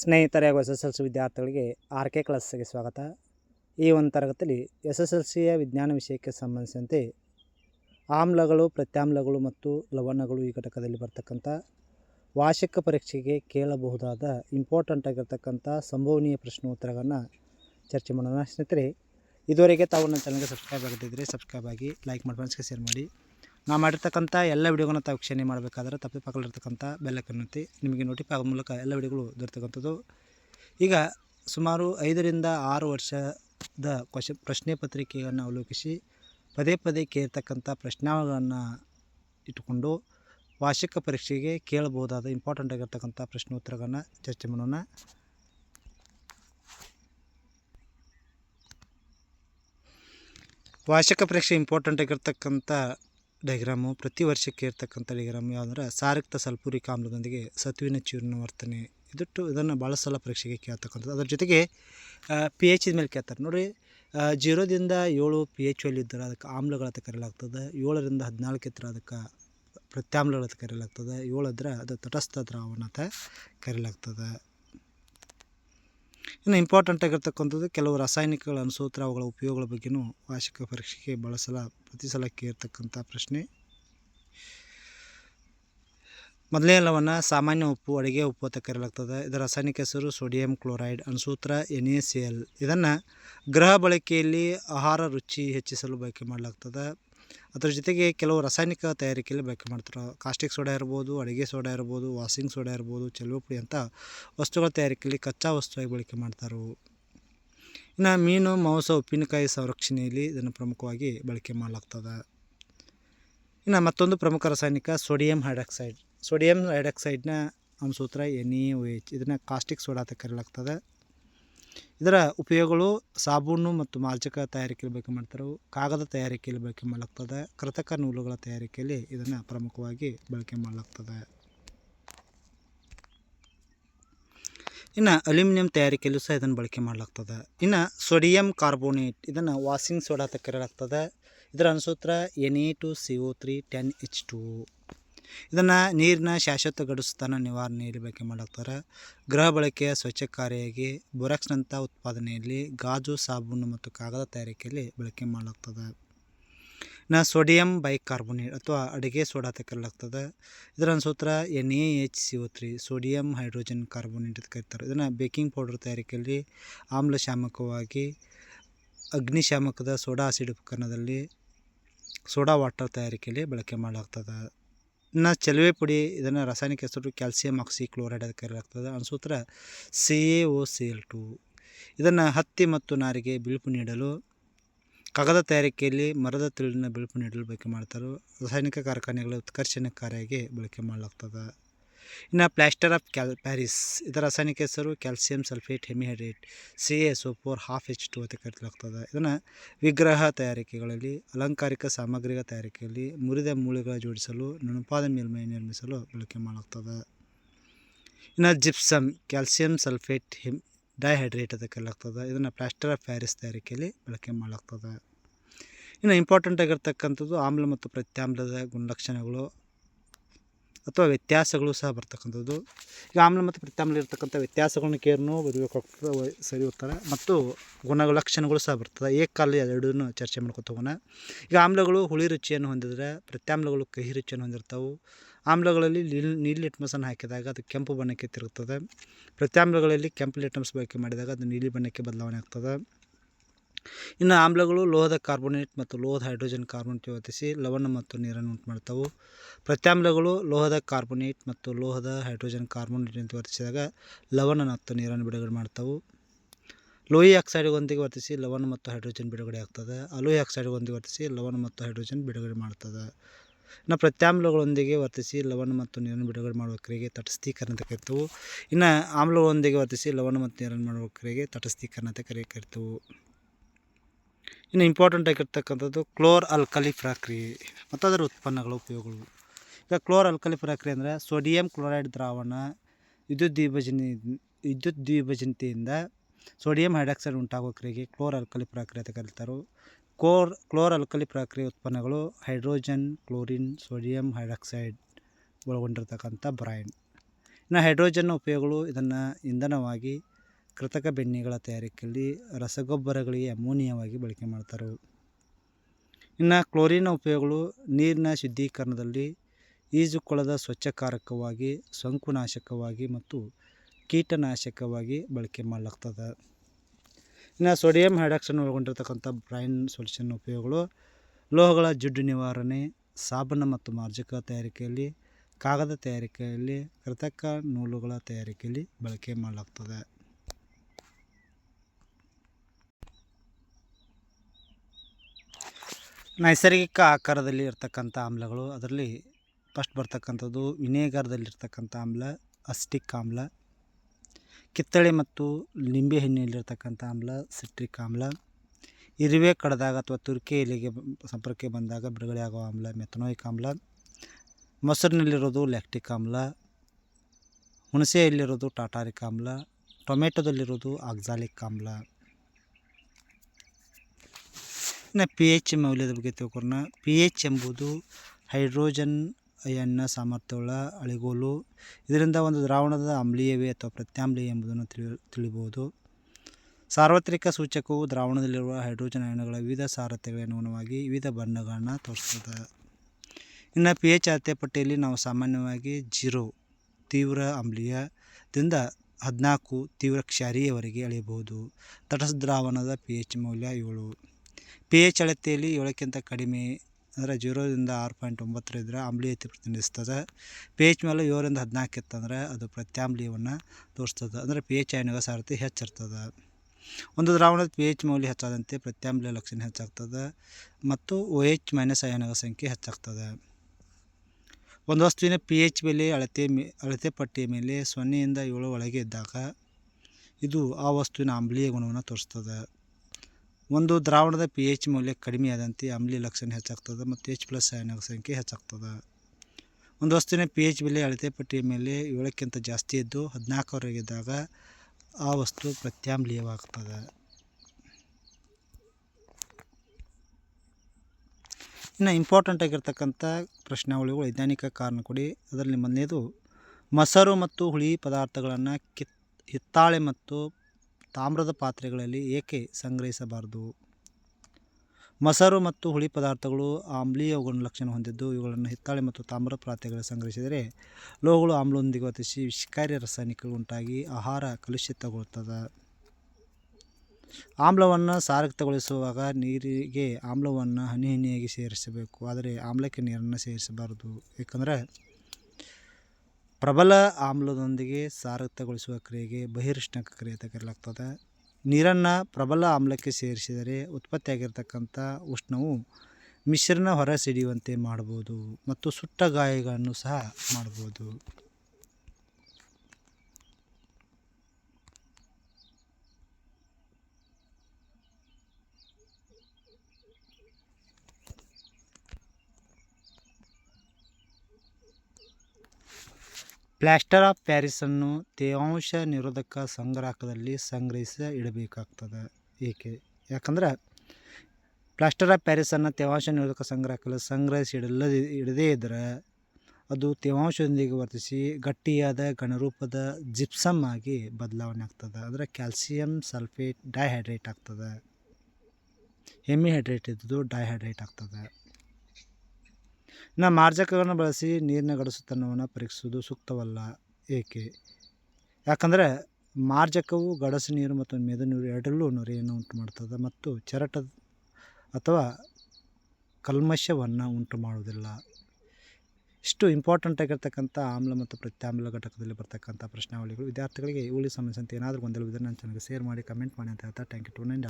ಸ್ನೇಹಿತರೆ ಹಾಗೂ S S L C ವಿದ್ಯಾರ್ಥಿಗಳಿಗೆ ಆರ್ ಕೆ ಕ್ಲಾಸ್ಗೆ ಸ್ವಾಗತ. ಈ ಒಂದು ತರಗತಿಯಲ್ಲಿ ಎಸ್ ಎಸ್ ಎಲ್ ಸಿಯ ವಿಜ್ಞಾನ ವಿಷಯಕ್ಕೆ ಸಂಬಂಧಿಸಿದಂತೆ ಆಮ್ಲಗಳು, ಪ್ರತ್ಯಾಮ್ಲಗಳು ಮತ್ತು ಲವಣಗಳು ಈ ಘಟಕದಲ್ಲಿ ಬರ್ತಕ್ಕಂಥ ವಾರ್ಷಿಕ ಪರೀಕ್ಷೆಗೆ ಕೇಳಬಹುದಾದ ಇಂಪಾರ್ಟೆಂಟ್ ಆಗಿರ್ತಕ್ಕಂಥ ಸಂಭವನೀಯ ಪ್ರಶ್ನೋತ್ತರಗಳನ್ನು ಚರ್ಚೆ ಮಾಡೋಣ. ಸ್ನೇಹಿತರೆ, ಇದುವರೆಗೆ ತಾವು ನನ್ನ ಚಾನಲ್ಗೆ ಸಬ್ಸ್ಕ್ರೈಬ್ ಆಗದಿದ್ದರೆ ಸಬ್ಸ್ಕ್ರೈಬ್ ಆಗಿ ಲೈಕ್ ಮಾಡಿ ಫ್ರೆಂಡ್ಸ್ಗೆ ಶೇರ್ ಮಾಡಿ. ನಾ ಮಾಡಿರ್ತಕ್ಕಂಥ ಎಲ್ಲ ವಿಡಿಯೋಗಳನ್ನ ತಾವು ವೀಕ್ಷಣೆ ಮಾಡಬೇಕಾದ್ರೆ ತಪ್ಪಿ ಪಕ್ಕದಲ್ಲಿರ್ತಕ್ಕಂಥ ಬೆಲ್ಲಕ್ಕನ್ನುತ್ತಿ ನಿಮಗೆ ನೋಟಿಫೈ ಆಗೋ ಮೂಲಕ ಎಲ್ಲ ವಿಡಿಯೋಗಳು ದೊರೆತಕ್ಕಂಥದ್ದು. ಈಗ ಸುಮಾರು ಐದರಿಂದ ಆರು ವರ್ಷದ ಕ್ವಶ ಪ್ರಶ್ನೆ ಪತ್ರಿಕೆಯನ್ನು ಅವಲೋಕಿಸಿ ಪದೇ ಪದೇ ಕೇಳ್ತಕ್ಕಂಥ ಪ್ರಶ್ನಾವಳಿಗಳನ್ನು ಇಟ್ಟುಕೊಂಡು ವಾರ್ಷಿಕ ಪರೀಕ್ಷೆಗೆ ಕೇಳಬಹುದಾದ ಇಂಪಾರ್ಟೆಂಟ್ ಆಗಿರ್ತಕ್ಕಂಥ ಪ್ರಶ್ನೋತ್ತರಗಳನ್ನು ಚರ್ಚೆ ಮಾಡೋಣ. ವಾರ್ಷಿಕ ಪರೀಕ್ಷೆ ಇಂಪಾರ್ಟೆಂಟ್ ಆಗಿರ್ತಕ್ಕಂಥ ಡೈಗ್ರಾಮು, ಪ್ರತಿ ವರ್ಷಕ್ಕೆ ಇರ್ತಕ್ಕಂಥ ಡೈಗ್ರಾಮ್ ಯಾವುದಂದ್ರೆ ಸಾರಕ್ತ ಸಲ್ಫೂರಿಕ್ ಆಮ್ಲದೊಂದಿಗೆ ಸತುವಿನ ಚೂರ್ಣ ವರ್ತನೆ. ಇದಿಟ್ಟು ಇದನ್ನು ಭಾಳ ಸಲ ಪರೀಕ್ಷೆಗೆ ಕೇಳ್ತಕ್ಕಂಥದ್ದು. ಅದ್ರ ಜೊತೆಗೆ ಪಿ ಎಚ್ ಮೇಲೆ ಕೇಳ್ತಾರೆ. ನೋಡಿರಿ ಜೀರೋದಿಂದ ಏಳು ಪಿ ಎಚ್ ಅಲ್ಲಿ ಇದ್ದರೆ ಅದಕ್ಕೆ ಆಮ್ಲಗಳಂತ ಕರೆಯಲಾಗ್ತದೆ. ಏಳರಿಂದ ಹದಿನಾಲ್ಕು ಇದ್ರೆ ಅದಕ್ಕೆ ಪ್ರತ್ಯಾಮ್ಲಗಳಂತ ಕರೆಯಲಾಗ್ತದೆ. ಏಳು ಅದು ತಟಸ್ಥ ದ್ರಾವಣ ಅಂತ ಕರೆಯಲಾಗ್ತದೆ. ಇನ್ನು ಇಂಪಾರ್ಟೆಂಟ್ ಆಗಿರ್ತಕ್ಕಂಥದ್ದು ಕೆಲವು ರಾಸಾಯನಿಕಗಳ ಅನುಸೂತ್ರ ಅವುಗಳ ಉಪಯೋಗಗಳ ಬಗ್ಗೆಯೂ ವಾರ್ಷಿಕ ಪರೀಕ್ಷೆಗೆ ಬಳಸಲ ಸಲ ಪ್ರತಿ ಸಲ ಕೇಳ್ತಕ್ಕಂಥ ಪ್ರಶ್ನೆ. ಮೊದಲನೇ ಲವಣ ಸಾಮಾನ್ಯ ಉಪ್ಪು, ಅಡುಗೆ ಉಪ್ಪು ಅಂತ ಕರೆಯಲಾಗ್ತದೆ. ಇದರ ರಾಸಾಯನಿಕ ಹೆಸರು ಸೋಡಿಯಂ ಕ್ಲೋರೈಡ್ ಅನುಸೂತ್ರ ಎನ್ ಎ ಸಿ ಎಲ್ ಇದನ್ನು ಗೃಹ ಬಳಕೆಯಲ್ಲಿ ಆಹಾರ ರುಚಿ ಹೆಚ್ಚಿಸಲು ಬಳಕೆ ಮಾಡಲಾಗ್ತದೆ. ಅದರ ಜೊತೆಗೆ ಕೆಲವು ರಾಸಾಯನಿಕ ತಯಾರಿಕೆಯಲ್ಲಿ ಬಳಕೆ ಮಾಡ್ತಾರೆ. ಕಾಸ್ಟಿಕ್ ಸೋಡಾ ಇರ್ಬೋದು, ಅಡುಗೆ ಸೋಡಾ ಇರ್ಬೋದು ವಾಸಿಂಗ್ ಸೋಡಾ ಇರ್ಬೋದು, ಚೆಲುವು ಪುಡಿ ಅಂತ ವಸ್ತುಗಳ ತಯಾರಿಕೆಯಲ್ಲಿ ಕಚ್ಚಾ ವಸ್ತುವಾಗಿ ಬಳಕೆ ಮಾಡ್ತಾರೆ ಇನ್ನು ಮೀನು, ಮಾಂಸ, ಉಪ್ಪಿನಕಾಯಿ ಸಂರಕ್ಷಣೆಯಲ್ಲಿ ಇದನ್ನು ಪ್ರಮುಖವಾಗಿ ಬಳಕೆ ಮಾಡಲಾಗ್ತದೆ. ಇನ್ನು ಮತ್ತೊಂದು ಪ್ರಮುಖ ರಾಸಾಯನಿಕ ಸೋಡಿಯಂ ಹೈಡ್ರಾಕ್ಸೈಡ್. ಸೋಡಿಯಂ ಹೈಡ್ರಾಕ್ಸೈಡ್ನ ಅಂಶಸೂತ್ರ ಎನ್ ಇ ಒ ಎಚ್ ಇದನ್ನು ಕಾಸ್ಟಿಕ್ ಸೋಡಾ ಅಂತ ಕರೆಯಲಾಗ್ತದೆ ಇದರ ಉಪಯೋಗಗಳು ಸಾಬೂನು ಮತ್ತು ಮಾಲ್ಚಕ ತಯಾರಿಕೆಯಲ್ಲಿ ಬಳಕೆ ಮಾಡ್ತಾರೆ ಕಾಗದ ತಯಾರಿಕೆಯಲ್ಲಿ ಬಳಕೆ ಮಾಡಲಾಗ್ತದೆ. ಕೃತಕ ನೂಲುಗಳ ತಯಾರಿಕೆಯಲ್ಲಿ ಇದನ್ನು ಪ್ರಮುಖವಾಗಿ ಬಳಕೆ ಮಾಡಲಾಗ್ತದೆ. ಇನ್ನು ಅಲ್ಯೂಮಿನಿಯಂ ತಯಾರಿಕೆಯಲ್ಲೂ ಸಹ ಇದನ್ನು ಬಳಕೆ ಮಾಡಲಾಗ್ತದೆ. ಇನ್ನು ಸೋಡಿಯಂ ಕಾರ್ಬೋನೇಟ್, ಇದನ್ನು ವಾಷಿಂಗ್ ಸೋಡಾ ಅಂತ ಕರೆಯಲಾಗ್ತದೆ. ಇದರ ಅನುಸೂತ್ರ N A two C O three ten H two. ಇದನ್ನು ನೀರಿನ ಶಾಶ್ವತ ನಿವಾರಣೆ ನಿವಾರಣೆಯಲ್ಲಿ ಬಳಕೆ ಮಾಡಲಾಗ್ತಾರೆ ಗೃಹ ಬಳಕೆಯ ಸ್ವಚ್ಛಕಾರಿಯಾಗಿ ಬೊರಾಕ್ಸ್ನಂಥ ಉತ್ಪಾದನೆಯಲ್ಲಿ ಗಾಜು, ಸಾಬೂನು ಮತ್ತು ಕಾಗದ ತಯಾರಿಕೆಯಲ್ಲಿ ಬಳಕೆ ಮಾಡಲಾಗ್ತದೆ. ಇನ್ನು ಸೋಡಿಯಂ ಬೈಕಾರ್ಬೋನೇಟ್ ಅಥವಾ ಅಡುಗೆ ಸೋಡಾ ಅಂತ ಇದರ ಸೂತ್ರ N A H C O three, sodium hydrogen carbonate ಅಂತ ಕರೀತಾರೆ. ಇದನ್ನು ಬೇಕಿಂಗ್ ಪೌಡರ್ ತಯಾರಿಕೆಯಲ್ಲಿ ಆಮ್ಲಶಾಮಕವಾಗಿ ಅಗ್ನಿಶಾಮಕದ ಸೋಡಾ ಆಸಿಡ್ ಉಪಕರಣದಲ್ಲಿ ಸೋಡಾ ವಾಟರ್ ತಯಾರಿಕೆಯಲ್ಲಿ ಬಳಕೆ ಮಾಡಲಾಗ್ತದೆ. ಇನ್ನು ಚೆಲುವೆ ಪುಡಿ ಇದನ್ನು ರಾಸಾಯನಿಕ ಹೆಸರು ಕ್ಯಾಲ್ಸಿಯಂ, ಆಕ್ಸಿ, ಕ್ಲೋರೈಡ್ ಅಂತ ಕರೆಯಲಾಗ್ತದೆ ಅನ್ಸೂತ್ರ C A O C L two ಇದನ್ನು ಹತ್ತಿ ಮತ್ತು ನಾರಿಗೆ ಬಿಳುಪು ನೀಡಲು ಕಾಗದ ತಯಾರಿಕೆಯಲ್ಲಿ ಮರದ ತಿಳಿನ ಬಿಳುಪು ನೀಡಲು ಬಳಕೆ ಮಾಡ್ತಾರೆ. ರಾಸಾಯನಿಕ ಕಾರ್ಖಾನೆಗಳ ಉತ್ಕರ್ಷಣಕಾರಿಯಾಗಿ ಬಳಕೆ ಮಾಡಲಾಗ್ತದೆ. ಇನ್ನು ಪ್ಲಾಸ್ಟರ್ ಆಫ್ ಕ್ಯಾಲ್, ಪ್ಯಾರಿಸ್, ಇದರ ರಾಸಾಯನಿಕ ಹೆಸರು calcium sulphate hemihydrate C S O four half H two ಅಂತ ಕರೆಯಲಾಗ್ತದೆ ಇದನ್ನು ವಿಗ್ರಹ ತಯಾರಿಕೆಗಳಲ್ಲಿ, ಅಲಂಕಾರಿಕ ಸಾಮಗ್ರಿಗಳ ತಯಾರಿಕೆಯಲ್ಲಿ, ಮುರಿದ ಮೂಳೆಗಳ ಜೋಡಿಸಲು ನುಣುಪಾದ ಮೇಲ್ಮೈ ನಿರ್ಮಿಸಲು ಬಳಕೆ ಮಾಡಲಾಗ್ತದೆ. ಇನ್ನು ಜಿಪ್ಸಮ್, ಕ್ಯಾಲ್ಸಿಯಂ ಸಲ್ಫೇಟ್ ಹಿಮ್, ಡೈಹೈಡ್ರೇಟ್ ಅಂತ ಕರೆಯಲಾಗ್ತದೆ ಇದನ್ನು ಪ್ಲಾಸ್ಟರ್ ಆಫ್ ಪ್ಯಾರಿಸ್ ತಯಾರಿಕೆಯಲ್ಲಿ ಬಳಕೆ ಮಾಡಲಾಗ್ತದೆ. ಇನ್ನು ಇಂಪಾರ್ಟೆಂಟ್ ಆಗಿರ್ತಕ್ಕಂಥದ್ದು ಆಮ್ಲ ಮತ್ತು ಪ್ರತ್ಯಾಮ್ಲದ ಗುಣಲಕ್ಷಣಗಳು. ಅಥವಾ ವ್ಯತ್ಯಾಸಗಳು ಸಹ ಬರ್ತಕ್ಕಂಥದ್ದು. ಈಗ ಆಮ್ಲ ಮತ್ತು ಪ್ರತ್ಯಾಮ್ಲ ಇರ್ತಕ್ಕಂಥ ವ್ಯತ್ಯಾಸಗಳನ್ನ ಕೇರ್ನು ಸರಿ ಹೋಗ್ತಾರೆ ಮತ್ತು ಗುಣಲಕ್ಷಣಗಳು ಸಹ ಬರ್ತದೆ. ಏಕಾಲ ಎರಡೂ ಚರ್ಚೆ ಮಾಡ್ಕೊತ ಈಗ ಆಮ್ಲಗಳು ಹುಳಿ ರುಚಿಯನ್ನು ಹೊಂದಿದರೆ ಪ್ರತ್ಯಾಮ್ಲಗಳು ಕಹಿ ರುಚಿಯನ್ನು ಹೊಂದಿರ್ತಾವೆ. ಆಮ್ಲಗಳಲ್ಲಿ ನೀಲ್, ನೀಲಿ ಲಿಟ್ಮಸನ್ನು ಹಾಕಿದಾಗ ಅದು ಕೆಂಪು ಬಣ್ಣಕ್ಕೆ ತಿರುಗುತ್ತದೆ ಪ್ರತ್ಯಾಮ್ಲಗಳಲ್ಲಿ ಕೆಂಪು ಲಿಟ್ಮಸ್ ಬಳಕೆ ಮಾಡಿದಾಗ ಅದು ನೀಲಿ ಬಣ್ಣಕ್ಕೆ ಬದಲಾವಣೆ ಆಗ್ತದೆ. ಇನ್ನು ಆಮ್ಲಗಳು, ಲೋಹದ ಕಾರ್ಬೋನೇಟ್ ಮತ್ತು ಲೋಹದ ಹೈಡ್ರೋಜನ್ ಕಾರ್ಬನ್ ಪರಿವರ್ತಿಸಿ ಲವಣ ಮತ್ತು ನೀರನ್ನು ಉಂಟು ಮಾಡ್ತವೆ ಪ್ರತ್ಯಾಮ್ಲಗಳು, ಲೋಹದ ಕಾರ್ಬೋನೇಟ್ ಮತ್ತು ಲೋಹದ ಹೈಡ್ರೋಜನ್ ಕಾರ್ಬೋನೇಟ್ ಅಂತ ವರ್ತಿಸಿದಾಗ ಲವಣ ಮತ್ತು ನೀರನ್ನು ಬಿಡುಗಡೆ ಮಾಡ್ತವೆ ಲೋಹಿ ಆಕ್ಸೈಡ್ಗೊಂದಿಗೆ ವರ್ತಿಸಿ ಲವಣ ಮತ್ತು ಹೈಡ್ರೋಜನ್ ಬಿಡುಗಡೆ ಆಗ್ತದೆ. ಅಲೋಹಿ ಆಕ್ಸೈಡ್ಗೊಂದಿಗೆ ವರ್ತಿಸಿ ಲವಣ ಮತ್ತು ಹೈಡ್ರೋಜನ್ ಬಿಡುಗಡೆ ಮಾಡ್ತದೆ ಇನ್ನು ಪ್ರತ್ಯಾಮ್ಲಗಳೊಂದಿಗೆ ವರ್ತಿಸಿ ಲವಣ ಮತ್ತು ನೀರನ್ನು ಬಿಡುಗಡೆ ಮಾಡುವ ಕ್ರಿಯೆಗೆ ತಟಸ್ಥೀಕರಣ ಅಂತ ಕರಿತೇವೆ. ಇನ್ನು ಆಮ್ಲಗಳೊಂದಿಗೆ ವರ್ತಿಸಿ ಲವಣ ಮತ್ತು ನೀರನ್ನು ಮಾಡುವ ಕ್ರಿಯೆಗೆ ತಟಸ್ಥೀಕರಣ ಅಂತ ಕರೆ ಕರಿತೇವೆ. ಇನ್ನು ಇಂಪಾರ್ಟೆಂಟ್ ಆಗಿರ್ತಕ್ಕಂಥದ್ದು ಕ್ಲೋರ್ ಅಲ್ಕಲಿ ಪ್ರಕ್ರಿಯೆ. ಮತ್ತು ಅದರ ಉತ್ಪನ್ನಗಳ ಉಪಯೋಗಗಳು. ಈಗ ಕ್ಲೋರ್ ಅಲ್ಕಲಿ ಪ್ರಕ್ರಿಯೆ ಅಂದರೆ ಸೋಡಿಯಂ ಕ್ಲೋರೈಡ್ ದ್ರಾವಣ, ವಿದ್ಯುತ್ ದ್ವಿಭಜನೆ, ವಿದ್ಯುತ್ ದ್ವಿಭಜನತೆಯಿಂದ ಸೋಡಿಯಂ ಹೈಡ್ರಾಕ್ಸೈಡ್ ಉಂಟಾಗುವ ಕ್ರಿಯೆಗೆ ಕ್ಲೋರ್ ಅಲ್ಕಲಿ ಪ್ರಕ್ರಿಯೆ ಅಂತ ಕರೀತಾರೆ. ಕ್ಲೋರ್ ಕ್ಲೋರ್ ಅಲ್ಕಲಿ ಪ್ರಕ್ರಿಯೆ ಉತ್ಪನ್ನಗಳು ಹೈಡ್ರೋಜನ್, ಕ್ಲೋರಿನ್ ಸೋಡಿಯಂ ಹೈಡ್ರಾಕ್ಸೈಡ್ ಒಳಗೊಂಡಿರ್ತಕ್ಕಂಥ ಬ್ರೈನ್ ಇನ್ನು ಹೈಡ್ರೋಜನ್ ಉಪಯೋಗಗಳು ಇದನ್ನು ಇಂಧನವಾಗಿ ಕೃತಕ ಬೆಣ್ಣೆಗಳ ತಯಾರಿಕೆಯಲ್ಲಿ ರಸಗೊಬ್ಬರಗಳಿಗೆ ಅಮೋನಿಯಾವಾಗಿ ಬಳಕೆ ಮಾಡ್ತಾರೆ? ಇನ್ನು ಕ್ಲೋರಿನ್ ಉಪಯೋಗಗಳು ನೀರಿನ ಶುದ್ಧೀಕರಣದಲ್ಲಿ ಈಜುಕೊಳದ ಸ್ವಚ್ಛಕಾರಕವಾಗಿ, ಸೋಂಕುನಾಶಕವಾಗಿ ಮತ್ತು ಕೀಟನಾಶಕವಾಗಿ ಬಳಕೆ ಮಾಡಲಾಗ್ತದೆ. ಇನ್ನು ಸೋಡಿಯಂ ಹೈಡ್ರಾಕ್ಸನ್ ಒಳಗೊಂಡಿರ್ತಕ್ಕಂಥ ಬ್ರೈನ್ ಸೊಲ್ಯೂಷನ್ ಉಪಯೋಗಗಳು ಲೋಹಗಳ ಜಿಡ್ಡು ನಿವಾರಣೆ, ಸಾಬನ ಮತ್ತು ಮಾರ್ಜಕ ತಯಾರಿಕೆಯಲ್ಲಿ, ಕಾಗದ ತಯಾರಿಕೆಯಲ್ಲಿ, ಕೃತಕ ನೂಲುಗಳ ತಯಾರಿಕೆಯಲ್ಲಿ ಬಳಕೆ ಮಾಡಲಾಗ್ತದೆ. ನೈಸರ್ಗಿಕ ಆಕಾರದಲ್ಲಿ ಇರ್ತಕ್ಕಂಥ ಆಮ್ಲಗಳು, ಅದರಲ್ಲಿ ಫಸ್ಟ್ ಬರ್ತಕ್ಕಂಥದ್ದು ವಿನೇಗರದಲ್ಲಿರ್ತಕ್ಕಂಥ ಆಮ್ಲ, ಅಸ್ಟಿಕ್ ಆಮ್ಲ, ಕಿತ್ತಳೆ ಮತ್ತು ಲಿಂಬೆಹಣ್ಣಿನಲ್ಲಿರ್ತಕ್ಕಂಥ ಆಮ್ಲ ಸಿಟ್ರಿಕ್ ಆಮ್ಲ, ಇರುವೆ ಕಡ್ದಾಗ ಅಥವಾ ತುರ್ಕೆ ಎಲೆಗೆ ಸಂಪರ್ಕಕ್ಕೆ ಬಂದಾಗ ಬಿಡುಗಡೆ ಆಗೋ ಆಮ್ಲ, ಮೆಥನೋಯಿಕ್ ಆಮ್ಲ, ಮೊಸರಿನಲ್ಲಿರೋದು ಲ್ಯಾಕ್ಟಿಕ್ ಆಮ್ಲ, ಹುಣಸೆಯಲ್ಲಿರೋದು ಟಾಟಾರಿಕ್ ಆಮ್ಲ, ಟೊಮೆಟೊದಲ್ಲಿರೋದು ಆಕ್ಸಾಲಿಕ್ ಆಮ್ಲ. ಇನ್ನು ಪಿ ಎಚ್ ಮೌಲ್ಯದ ಬಗ್ಗೆ ತಿಳ್ಕೊಳ್ಳೋಣ ಪಿ ಎಚ್ ಎಂಬುದು ಹೈಡ್ರೋಜನ್ ಅಯನ್ನ ಸಾಮರ್ಥ್ಯವುಳ್ಳ ಅಳಿಗೋಲು. ಇದರಿಂದ ಒಂದು ದ್ರಾವಣದ ಆಮ್ಲೀಯವೇ ಅಥವಾ ಪ್ರತ್ಯಾಮ್ಲೀಯ ಎಂಬುದನ್ನು ತಿಳಿ, ತಿಳಿಬೋದು. ಸಾರ್ವತ್ರಿಕ ಸೂಚಕವು ದ್ರಾವಣದಲ್ಲಿರುವ ಹೈಡ್ರೋಜನ್ ಅಯನಗಳ ವಿವಿಧ ಸಾರಥ್ಯಗಳಿಗೆ ಅನುಗುಣವಾಗಿ ವಿವಿಧ ಬಣ್ಣಗಳನ್ನು ತೋರಿಸ್ತದೆ. ಇನ್ನು ಪಿ ಎಚ್ ಅಳತೆ ಪಟ್ಟಿಯಲ್ಲಿ ನಾವು ಸಾಮಾನ್ಯವಾಗಿ ಜೀರೋ, ತೀವ್ರ ಆಮ್ಲೀಯದಿಂದ ಹದಿನಾಲ್ಕು ತೀವ್ರ ಕ್ಷಾರೀಯವರೆಗೆ ಅಳೆಯಬಹುದು. ತಟಸ್ಥ ದ್ರಾವಣದ ಪಿ ಎಚ್ ಮೌಲ್ಯ ಏಳು. ಪಿ ಎಚ್ ಅಳತೆಯಲ್ಲಿ ಏಳಕ್ಕಿಂತ ಕಡಿಮೆ ಅಂದರೆ ಜೀರೋದಿಂದ ಆರು ಪಾಯಿಂಟ್ ಒಂಬತ್ತರ ಇದ್ದರೆ ಆಮ್ಲೀಯತೆ ಪ್ರತಿನಿಧಿಸ್ತದೆ. ಪಿ ಎಚ್ ಮೇಲೆ ಏಳರಿಂದ ಹದಿನಾಲ್ಕು ಇತ್ತಂದರೆ ಅದು ಪ್ರತ್ಯಾಮ್ಲೀಯವನ್ನು ತೋರಿಸ್ತದೆ. ಅಂದರೆ ಪಿ ಎಚ್ ಅಯನಗ ಸಾರತಿ ಹೆಚ್ಚಿರ್ತದೆ. ಒಂದು ದ್ರಾವಣದ ಪಿ ಎಚ್ ಮೌಲ್ಯ ಹೆಚ್ಚಾದಂತೆ ಪ್ರತ್ಯಾಮ್ಲೀಯ ಲಕ್ಷಣ ಹೆಚ್ಚಾಗ್ತದೆ ಮತ್ತು ಒ ಎಚ್ ಮೈನಸ್ ಅಯಾನಗಳ ಸಂಖ್ಯೆ ಹೆಚ್ಚಾಗ್ತದೆ. ಒಂದು ವಸ್ತುವಿನ ಪಿ ಎಚ್ ಬೆಲೆ ಅಳತೆ ಅಳತೆ ಪಟ್ಟಿಯ ಮೇಲೆ ಸೊನ್ನೆಯಿಂದ ಏಳು ಒಳಗೆ ಇದ್ದಾಗ ಇದು ಆ ವಸ್ತುವಿನ ಆಮ್ಲೀಯ ಗುಣವನ್ನು ತೋರಿಸ್ತದೆ. ಒಂದು ದ್ರಾವಣದ ಪಿ ಎಚ್ ಮೌಲ್ಯ ಕಡಿಮೆಯಾದಂತೆ ಅಮ್ಲಿ ಲಕ್ಷಣ ಹೆಚ್ಚಾಗ್ತದೆ ಮತ್ತು ಎಚ್ ಪ್ಲಸ್ ಅಯನಗಳ ಸಂಖ್ಯೆ ಹೆಚ್ಚಾಗ್ತದೆ. ಒಂದು ವಸ್ತುವಿನ ಪಿ ಎಚ್ ಬೆಲೆ ಅಳತೆ ಪಟ್ಟಿಯ ಮೇಲೆ ಏಳಕ್ಕಿಂತ ಜಾಸ್ತಿ ಇದ್ದು ಹದಿನಾಲ್ಕವರೆಗಿದ್ದಾಗ ಆ ವಸ್ತು ಪ್ರತ್ಯಾಮ್ಲೀಯವಾಗ್ತದೆ. ಇನ್ನು ಇಂಪಾರ್ಟೆಂಟ್ ಆಗಿರ್ತಕ್ಕಂಥ ಪ್ರಶ್ನಾವಳಿಗಳು ವೈಜ್ಞಾನಿಕ ಕಾರಣ ಕೊಡಿ. ಅದರಲ್ಲಿ ಮೊದಲನೇದು ಮೊಸರು ಮತ್ತು ಹುಳಿ ಪದಾರ್ಥಗಳನ್ನು ಕಿತ್ ಹಿತ್ತಾಳೆ ಮತ್ತು ತಾಮ್ರದ ಪಾತ್ರೆಗಳಲ್ಲಿ ಏಕೆ ಸಂಗ್ರಹಿಸಬಾರದು? ಮೊಸರು ಮತ್ತು ಹುಳಿ ಪದಾರ್ಥಗಳು ಆಮ್ಲೀಯ ಗುಣಲಕ್ಷಣ ಹೊಂದಿದ್ದು, ಇವುಗಳನ್ನು ಹಿತ್ತಾಳೆ ಮತ್ತು ತಾಮ್ರ ಪಾತ್ರೆಗಳಲ್ಲಿ ಸಂಗ್ರಹಿಸಿದರೆ ಲೋಹಗಳು ಆಮ್ಲದೊಂದಿಗೆ ವರ್ತಿಸಿ ವಿಷಕಾರಿ ರಾಸಾಯನಿಕಗಳು ಉಂಟಾಗಿ ಆಹಾರ ಕಲುಷಿತಗೊಳ್ಳುತ್ತದೆ ಆಮ್ಲವನ್ನು ಸಾರಕ್ತಗೊಳಿಸುವಾಗ ನೀರಿಗೆ ಆಮ್ಲವನ್ನು ಹನಿ ಹನಿಯಾಗಿ ಸೇರಿಸಬೇಕು ಆದರೆ ಆಮ್ಲಕ್ಕೆ ನೀರನ್ನು ಸೇರಿಸಬಾರದು ಏಕೆಂದರೆ ಪ್ರಬಲ ಆಮ್ಲದೊಂದಿಗೆ ಸಾರಕ್ತಗೊಳಿಸುವ ಕ್ರಿಯೆಗೆ ಬಹಿರ್ಷ್ಣಕ ಕ್ರಿಯೆ ಅಂತ ಕರೆಯಲಾಗ್ತದೆ. ನೀರನ್ನು ಪ್ರಬಲ ಆಮ್ಲಕ್ಕೆ ಸೇರಿಸಿದರೆ ಉತ್ಪತ್ತಿಯಾಗಿರ್ತಕ್ಕಂಥ ಉಷ್ಣವು ಮಿಶ್ರಣ ಹೊರಸಿಡಿಯುವಂತೆ ಮಾಡ್ಬೋದು ಮತ್ತು ಸುಟ್ಟ ಗಾಯಗಳನ್ನು ಸಹ ಮಾಡ್ಬೋದು ಪ್ಲಾಸ್ಟರ್ ಆಫ್ ಪ್ಯಾರಿಸನ್ನು ತೇವಾಂಶ ನಿರೋಧಕ ಸಂಗ್ರಾಹಕದಲ್ಲಿ ಸಂಗ್ರಹಿಸಿ ಇಡಬೇಕಾಗ್ತದೆ. ಏಕೆ? ಯಾಕಂದ್ರೆ ಪ್ಲಾಸ್ಟರ್ ಆಫ್ ಪ್ಯಾರಿಸನ್ನು ತೇವಾಂಶ ನಿರೋಧಕ ಸಂಗ್ರಾಹಕದಲ್ಲಿ ಸಂಗ್ರಹಿಸಿ ಇಡಲ್ಲದೆ ಇಡದೇ ಇದ್ದರೆ ಅದು ತೇವಾಂಶದೊಂದಿಗೆ ವರ್ತಿಸಿ ಗಟ್ಟಿಯಾದ ಘನರೂಪದ ಜಿಪ್ಸಮ್ ಆಗಿ ಬದಲಾವಣೆ ಆಗ್ತದೆ. ಅಂದರೆ ಕ್ಯಾಲ್ಸಿಯಂ ಸಲ್ಫೇಟ್ ಡೈಹೈಡ್ರೇಟ್ ಆಗ್ತದೆ. ಹೆಮಿಹೈಡ್ರೇಟ್ ಇದ್ದು ಡೈಹೈಡ್ರೇಟ್ ಆಗ್ತದೆ. ಇನ್ನು ಮಾರ್ಜಕಗಳನ್ನು ಬಳಸಿ ನೀರಿನ ಗಡಸುತನವನ್ನು ಪರೀಕ್ಷಿಸುವುದು ಸೂಕ್ತವಲ್ಲ. ಏಕೆ? ಯಾಕಂದರೆ ಮಾರ್ಜಕವು ಗಡಸು ನೀರು ಮತ್ತು ಮೆದು ನೀರು ಎರಡರಲ್ಲೂ ನೊರೆಯನ್ನು ಉಂಟು ಮಾಡ್ತದೆ ಮತ್ತು ಚರಟ ಅಥವಾ ಕಲ್ಮಶವನ್ನು ಉಂಟು ಮಾಡುವುದಿಲ್ಲ ಇಷ್ಟು ಇಂಪಾರ್ಟೆಂಟ್ ಆಗಿರ್ತಕ್ಕಂಥ ಆಮ್ಲ ಮತ್ತು ಪ್ರತ್ಯಾಮ್ಲ ಘಟಕದಲ್ಲಿ ಬರ್ತಕ್ಕಂಥ ಪ್ರಶ್ನಾವಳಿಗಳು. ವಿದ್ಯಾರ್ಥಿಗಳಿಗೆ ಉಳಿ ಸಮಸ್ಯೆ ಅಂತ ಏನಾದರೂ ಗೊಂದಲವಿದ್ದರೆ ನನ್ನ ಚಾನಲ್ಗೆ ಶೇರ್ ಮಾಡಿ ಕಮೆಂಟ್ ಮಾಡಿ ಅಂತ ಹೇಳ್ತಾ ಥ್ಯಾಂಕ್ ಯು ಟು ನೈನ್